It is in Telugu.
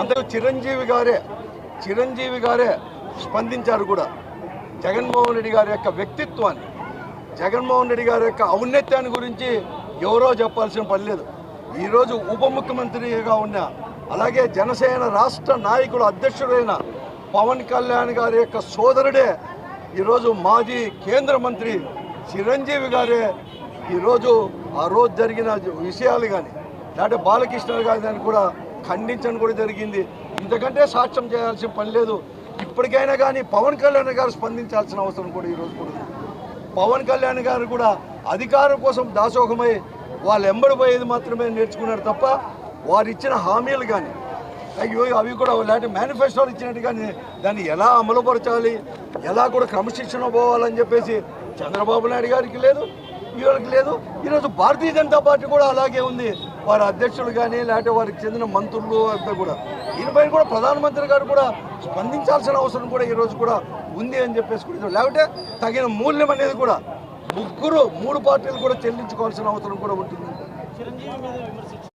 అందరూ చిరంజీవి గారే చిరంజీవి గారే స్పందించారు కూడా. జగన్మోహన్ రెడ్డి గారి యొక్క వ్యక్తిత్వాన్ని జగన్మోహన్ రెడ్డి గారి యొక్క ఔన్నత్యాన్ని గురించి ఎవరో చెప్పాల్సిన పని లేదు. ఈరోజు ఉప ముఖ్యమంత్రిగా ఉన్న అలాగే జనసేన రాష్ట్ర నాయకుడు అధ్యక్షుడైన పవన్ కళ్యాణ్ గారి యొక్క సోదరుడే ఈరోజు మాజీ కేంద్ర మంత్రి చిరంజీవి గారే ఈరోజు ఆ రోజు జరిగిన విషయాలు కానీ లేకపోతే బాలకృష్ణ కానీ కూడా ఖండించడం కూడా జరిగింది. ఇంతకంటే సాక్ష్యం చేయాల్సిన పని లేదు. ఇప్పటికైనా కానీ పవన్ కళ్యాణ్ గారు స్పందించాల్సిన అవసరం కూడా ఈరోజు కూడా పవన్ కళ్యాణ్ గారు కూడా అధికారం కోసం దాసోహమై వాళ్ళు ఎంబడి పోయేది మాత్రమే నేర్చుకున్నారు తప్ప వారు ఇచ్చిన హామీలు కానీ అయ్యో అవి కూడా లేకపోతే మేనిఫెస్టోలు ఇచ్చినట్టు కానీ దాన్ని ఎలా అమలుపరచాలి? ఎలా కూడా క్రమశిక్షణ పోవాలని చెప్పేసి చంద్రబాబు నాయుడు గారికి లేదు. వీళ్ళకి లేదు. ఈరోజు భారతీయ జనతా పార్టీ కూడా అలాగే ఉంది. వారి అధ్యక్షులు కానీ లేకపోతే వారికి చెందిన మంత్రులు అంతా కూడా. దీనిపైన కూడా ప్రధానమంత్రి గారు కూడా స్పందించాల్సిన అవసరం కూడా ఈరోజు కూడా ఉంది అని చెప్పేసి కూడా లేకపోతే తగిన మూల్యం అనేది కూడా ముగ్గురు మూడు పార్టీలు కూడా చెల్లించుకోవాల్సిన అవసరం కూడా ఉంటుంది. చిరంజీవి